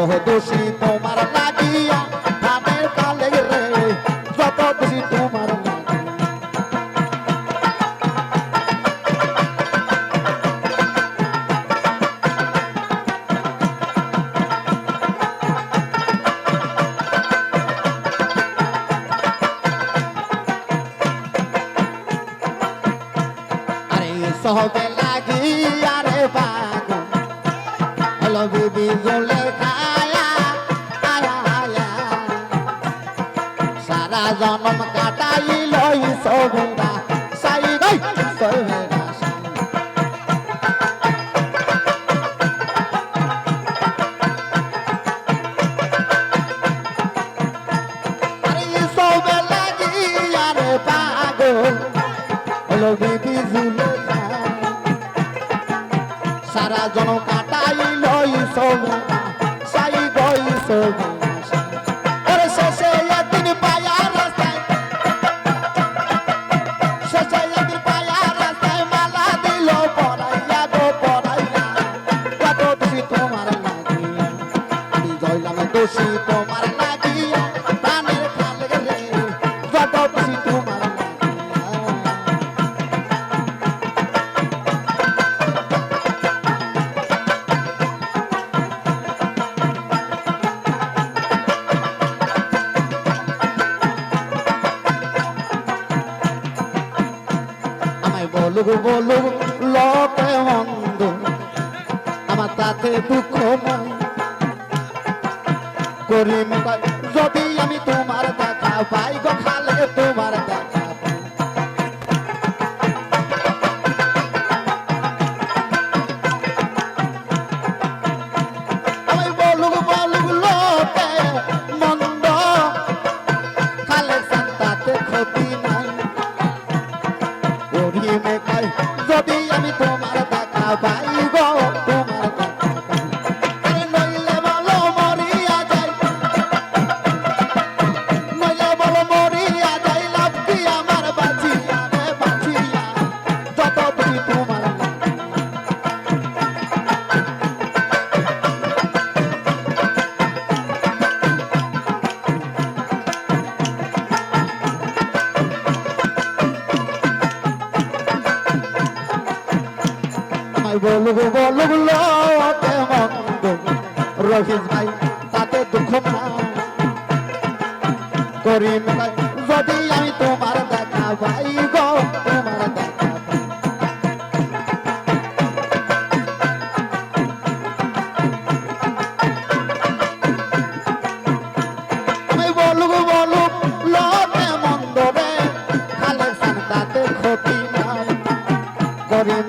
যত দোষী, তোমার লাগিয়া ধানের কালে রে, যত দোষী তোমার সহজে লাগিয়া রে বাগ, হলো বিবি জলে জনম কাটাইল সবেরা সাই গই। সারা জন কাটাইল সবে সাই গই সবেরা বলুক বলুক লোকে আমার তাতে দুঃখ করি যদি আমি তোমার দেখা পাই গো যদি আমি তোমার আমায় বলুক বলুক লোকে মন্দ রহিস ভাই, তাতে দুঃখ করিম ভাই, যদি আমি তোমার দেখা গো, তোমার তাতে ক্ষতি নাই। করিম